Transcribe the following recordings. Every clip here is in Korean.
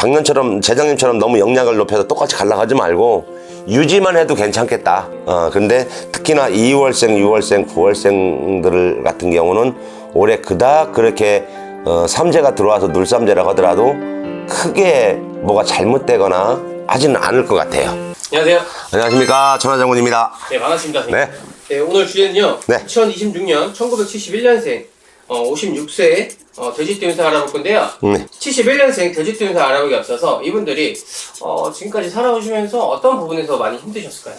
작년처럼 재작년처럼 너무 영향을 높여서 똑같이 갈라가지 말고 유지만 해도 괜찮겠다. 어, 근데 특히나 2월생, 6월생, 9월생들 같은 경우는 올해 그닥 그렇게 어, 삼재가 들어와서 눌삼재라고 하더라도 크게 뭐가 잘못되거나 하지는 않을 것 같아요. 안녕하세요. 안녕하십니까. 천하장군입니다. 네, 반갑습니다. 선생님. 네. 네, 오늘 주제는요. 네. 2026년 1971년생 어, 56세 어, 돼지띠 운세 알아볼 건데요. 네. 71년생 돼지띠 운세 알아보기 앞서서 이분들이 어, 지금까지 살아오시면서 어떤 부분에서 많이 힘드셨을까요?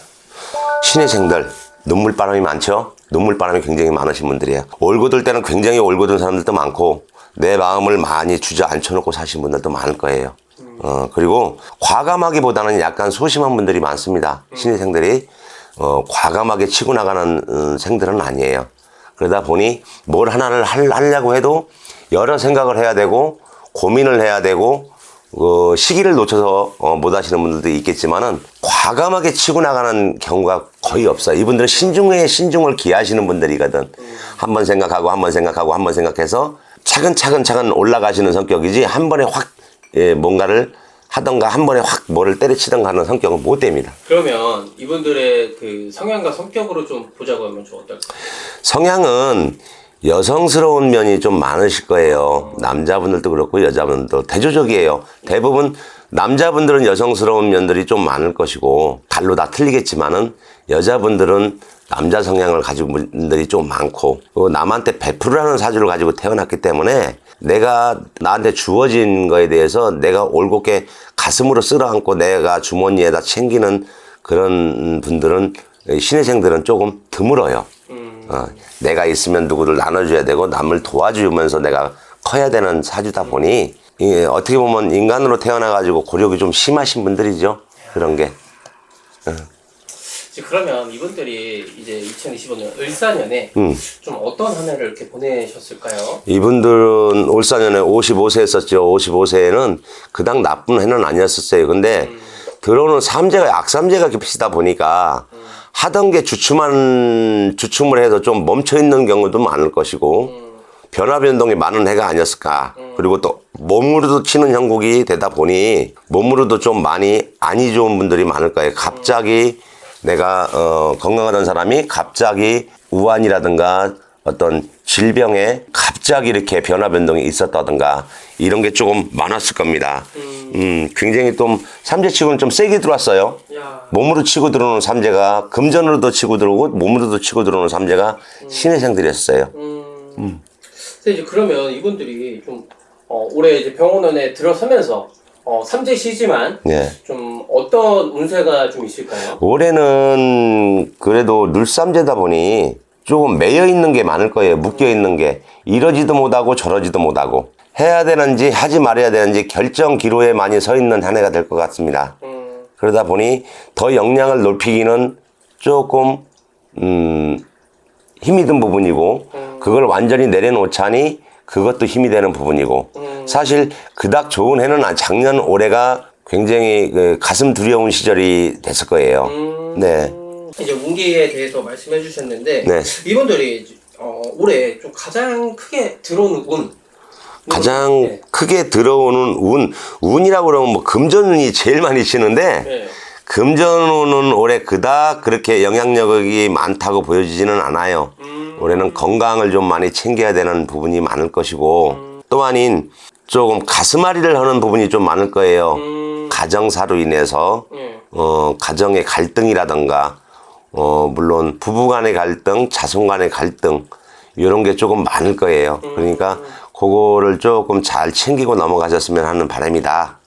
신의 생들 눈물 바람이 많죠. 눈물 바람이 굉장히 많으신 분들이에요. 올고들 때는 굉장히 올고든 사람들도 많고 내 마음을 많이 주저앉혀 놓고 사신 분들도 많을 거예요. 어 그리고 과감하기보다는 약간 소심한 분들이 많습니다. 신의 생들이 어 과감하게 치고 나가는 음, 생들은 아니에요. 그러다 보니 뭘 하나를 할- 하려고 해도 여러 생각을 해야 되고 고민을 해야 되고 어, 시기를 놓쳐서 어, 못 하시는 분들도 있겠지만은 과감하게 치고 나가는 경우가 거의 없어요. 이분들은 신중에 신중을 기하시는 분들이거든. 한 번 생각하고 한 번 생각하고 한 번 생각해서 차근차근 차근 올라가시는 성격이지 한 번에 확 예, 뭔가를 하던가 한 번에 확 뭐를 때려치던가 하는 성격은 못 됩니다. 그러면 이분들의 그 성향과 성격으로 좀 보자고 하면 좀 어떨까요? 성향은 여성스러운 면이 좀 많으실 거예요. 남자분들도 그렇고 여자분들도 대조적이에요. 대부분 남자분들은 여성스러운 면들이 좀 많을 것이고 달로 다 틀리겠지만은 여자분들은 남자 성향을 가지고 분들이 좀 많고 또 남한테 베풀으라는 사주를 가지고 태어났기 때문에 내가 나한테 주어진 거에 대해서 내가 올곧게 가슴으로 쓸어안고 내가 주머니에다 챙기는 그런 분들은 신의생들은 조금 드물어요. 어, 내가 있으면 누구를 나눠줘야 되고 남을 도와주면서 내가 커야 되는 사주다 보니 이, 어떻게 보면 인간으로 태어나가지고 고력이 좀 심하신 분들이죠. 그런 게. 이제 그러면 이분들이 이제 2025년 을사년에 음. 좀 어떤 한 해를 이렇게 보내셨을까요? 이분들은 올사년에 55세 했었죠. 55세에는 그닥 나쁜 해는 아니었었어요. 근데 들어오는 삼재가 악삼재가 깊으시다 보니까 하던 게 주춤한 주춤을 해서 좀 멈춰 있는 경우도 많을 것이고 변화 변동이 많은 해가 아니었을까. 그리고 또 몸으로도 치는 형국이 되다 보니 몸으로도 좀 많이 안이 좋은 분들이 많을 거예요. 갑자기 내가 어, 건강하던 사람이 갑자기 우환이라든가 어떤 질병에 갑자기 이렇게 변화 변동이 있었다든가 이런 게 조금 많았을 겁니다. 음, 굉장히 좀 삼재치고는 좀 세게 들어왔어요. 야, 몸으로 치고 들어오는 삼재가 금전으로도 치고 들어오고 몸으로도 치고 들어오는 삼재가 신의 생들이었어요. 음. 근데 이제 그러면 이분들이 좀 어, 올해 이제 병원에 들어서면서 어, 삼재시지만 예. 좀 어떤 운세가 좀 있을까요? 올해는 그래도 눌삼재다 보니 조금 매여 있는 게 많을 거예요. 묶여 있는 게 이러지도 못하고 저러지도 못하고 해야 되는지 하지 말아야 되는지 결정 기로에 많이 서 있는 한 해가 될 것 같습니다. 음, 그러다 보니 더 역량을 높이기는 조금 음, 힘이 든 부분이고 그걸 완전히 내려놓자니 그것도 힘이 되는 부분이고 사실 그닥 좋은 해는 아- 작년 올해가 굉장히 그 가슴 두려운 시절이 됐을 거예요. 네. 이제 운기에 대해서 말씀해 주셨는데 네. 이분들이 어, 올해 좀 가장 크게 들어오는 운 가장 네. 크게 들어오는 운, 운이라고 그러면 뭐 금전운이 제일 많이 치는데 네. 금전운은 올해 그닥 그렇게 영향력이 많다고 보여지지는 않아요. 올해는 건강을 좀 많이 챙겨야 되는 부분이 많을 것이고 또 아닌 조금 가슴앓이를 하는 부분이 좀 많을 거예요. 가정사로 인해서 네. 어, 가정의 갈등이라던가 어, 물론 부부 간의 갈등, 자손 간의 갈등 이런 게 조금 많을 거예요. 그러니까 그거를 조금 잘 챙기고 넘어가셨으면 하는 바람이다.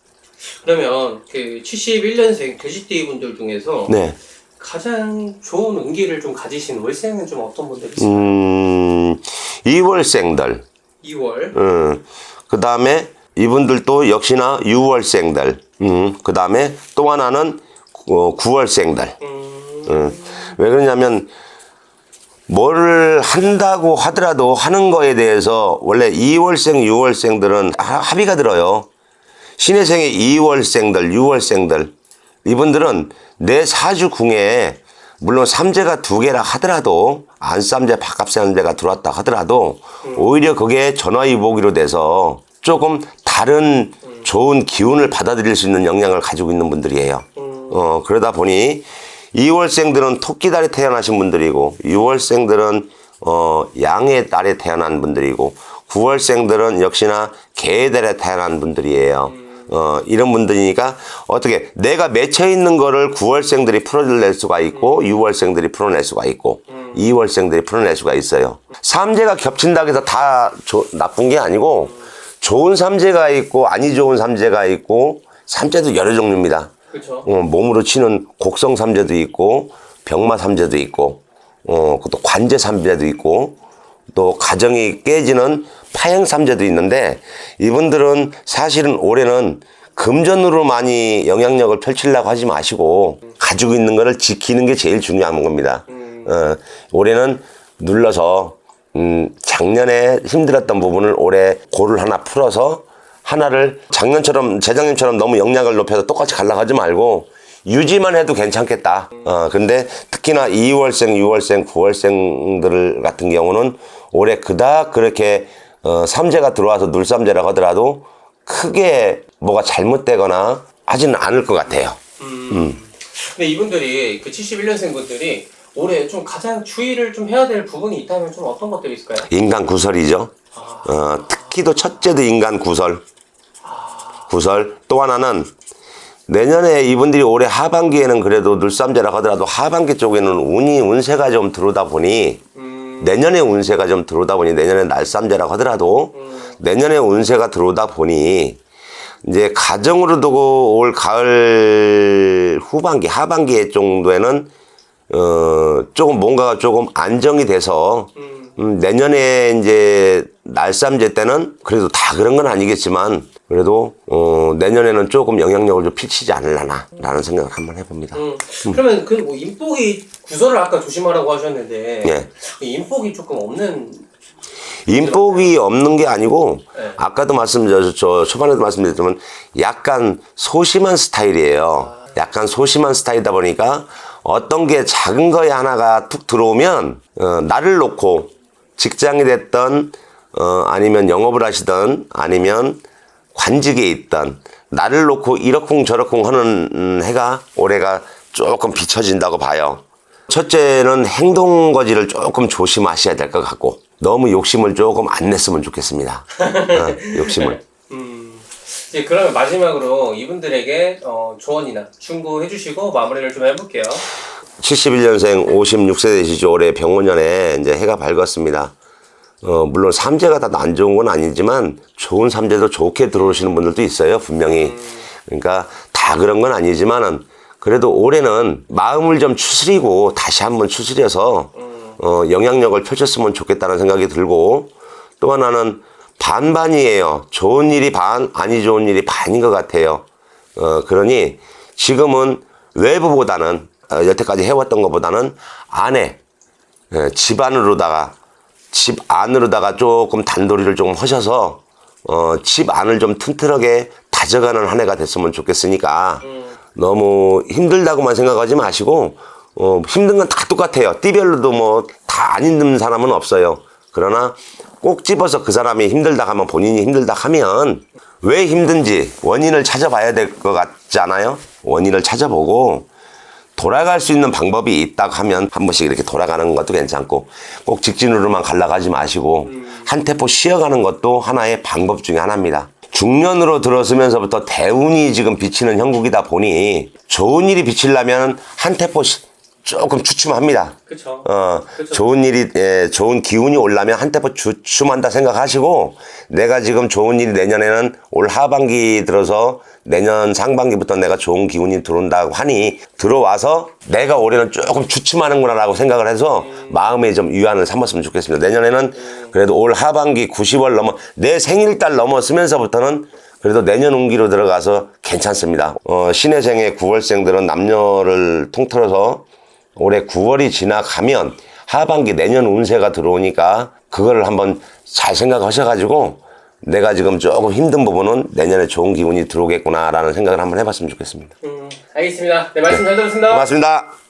그러면 그 71년생 돼지띠 분들 중에서 네. 가장 좋은 운기를 좀 가지신 월생은 좀 어떤 분들이 있어요? 음, 2월생들, 2월 음, 그 다음에 이분들도 역시나 6월생들, 음, 그 다음에 또 하나는 어, 9월생들. 음, 음, 왜 그러냐면 뭘 한다고 하더라도 하는 거에 대해서 원래 2월생, 6월생들은 하- 합의가 들어요. 신혜생의 2월생들, 6월생들 이분들은 내 사주 궁에 물론 삼재가 두 개라 하더라도 안삼재, 바깥삼재가 들어왔다 하더라도 오히려 그게 전화위복이로 돼서 조금 다른 좋은 기운을 받아들일 수 있는 영향을 가지고 있는 분들이에요. 어, 그러다 보니 2월생들은 토끼 달에 태어나신 분들이고 6월생들은 어, 양의 달에 태어난 분들이고 9월생들은 역시나 개의 달에 태어난 분들이에요. 어, 이런 분들이니까 어떻게 내가 맺혀 있는 거를 9월생들이 풀어낼 수가 있고 6월생들이 풀어낼 수가 있고 2월생들이 풀어낼 수가 있어요. 삼재가 겹친다고 해서 다 조- 나쁜 게 아니고 좋은 삼재가 있고 아니 좋은 삼재가 있고 삼재도 여러 종류입니다. 어, 몸으로 치는 곡성 삼재도 있고 병마 삼재도 있고 어, 또 관제 삼재도 있고 또 가정이 깨지는 파행 삼재도 있는데 이분들은 사실은 올해는 금전으로 많이 영향력을 펼치려고 하지 마시고 가지고 있는 거를 지키는 게 제일 중요한 겁니다. 어, 올해는 눌러서 음, 작년에 힘들었던 부분을 올해 고를 하나 풀어서 하나를 작년처럼 재작년처럼 너무 영향을 높여서 똑같이 갈라 하지 말고 유지만 해도 괜찮겠다. 어, 근데 특히나 2월생, 6월생, 9월생들 같은 경우는 올해 그닥 그렇게 어, 삼재가 들어와서 눌삼재라고 하더라도 크게 뭐가 잘못되거나 하지는 않을 것 같아요. 근데 이분들이 그 71년생 분들이 올해 좀 가장 주의를 좀 해야 될 부분이 있다면 좀 어떤 것들이 있을까요? 인간 구설이죠. 어, 특히도 첫째도 인간 구설. 구설. 또 하나는 내년에 이분들이 올해 하반기에는 그래도 늘삼재라고 하더라도 하반기 쪽에는 운이 운세가 좀 들어오다 보니 내년에 운세가 좀 들어오다 보니 내년에 날삼재라고 하더라도 내년에 운세가 들어오다 보니 이제 가정으로 두고 올 가을 후반기 하반기 정도에는 어 조금 뭔가가 조금 안정이 돼서 음, 내년에 이제 날삼재 때는 그래도 다 그런 건 아니겠지만 그래도 어 내년에는 조금 영향력을 좀 피치지 않을라나라는 생각을 한번 해봅니다. 음, 그러면 그 뭐 인복이 구설을 아까 조심하라고 하셨는데 예. 그 인복이 조금 없는 인복이 없는 게 아니고 네. 아까도 말씀 저, 저 초반에도 말씀드렸지만 약간 소심한 스타일이에요. 약간 소심한 스타일이다 보니까 어떤 게 작은 거에 하나가 툭 들어오면 어, 나를 놓고 직장이 됐던 어, 아니면 영업을 하시던 아니면 관직에 있던 나를 놓고 이러쿵 저러쿵 하는 음, 해가 올해가 조금 비춰진다고 봐요. 첫째는 행동 거지를 조금 조심하셔야 될 것 같고 너무 욕심을 조금 안 냈으면 좋겠습니다. 어, 욕심을. 이제 그러면 마지막으로 이분들에게 어, 조언이나 충고해 주시고 마무리를 좀 해볼게요. 71년생 56세 되시죠. 올해 병원년에 이제 해가 밝았습니다. 어, 물론 삼재가 다 안 좋은 건 아니지만 좋은 삼재도 좋게 들어오시는 분들도 있어요. 분명히. 그러니까 다 그런 건 아니지만은 그래도 올해는 마음을 좀 추스리고 다시 한번 추스려서 어, 영향력을 펼쳤으면 좋겠다는 생각이 들고 또 하나는 반반이에요. 좋은 일이 반, 아니 좋은 일이 반인 것 같아요. 어, 그러니 지금은 외부보다는 어, 여태까지 해왔던 것보다는 안에 예, 집 안으로다가 집 안으로다가 조금 단도리를 좀 하셔서 어, 집 안을 좀 튼튼하게 다져가는 한 해가 됐으면 좋겠으니까 너무 힘들다고만 생각하지 마시고 어, 힘든 건 다 똑같아요. 띠별로도 뭐 다 안 힘든 사람은 없어요. 그러나 꼭 집어서 그 사람이 힘들다 하면 본인이 힘들다 하면 왜 힘든지 원인을 찾아봐야 될 것 같지 않아요? 원인을 찾아보고 돌아갈 수 있는 방법이 있다고 하면 한 번씩 이렇게 돌아가는 것도 괜찮고 꼭 직진으로만 갈라가지 마시고 한 템포 쉬어가는 것도 하나의 방법 중에 하나입니다. 중년으로 들어서면서부터 대운이 지금 비치는 형국이다 보니 좋은 일이 비치려면 한 시- 조금 주춤합니다. 그쵸? 어, 그쵸. 좋은 일이, 예, 좋은 기운이 올라면 한 템포 주춤한다 생각하시고, 내가 지금 좋은 일이 내년에는 올 하반기 들어서 내년 상반기부터 내가 좋은 기운이 들어온다고 하니, 들어와서 내가 올해는 조금 주춤하는구나라고 생각을 해서 마음에 좀 위안을 삼았으면 좋겠습니다. 내년에는 그래도 올 하반기 90월 넘어, 내 생일달 넘었으면서부터는 그래도 내년 운기로 들어가서 괜찮습니다. 어, 신해생의 9월생들은 남녀를 통틀어서 올해 9월이 지나가면 하반기 내년 운세가 들어오니까 그거를 한번 잘 생각하셔가지고 내가 지금 조금 힘든 부분은 내년에 좋은 기운이 들어오겠구나라는 생각을 한번 해봤으면 좋겠습니다. 음, 알겠습니다. 네, 말씀 잘 들었습니다. 고맙습니다.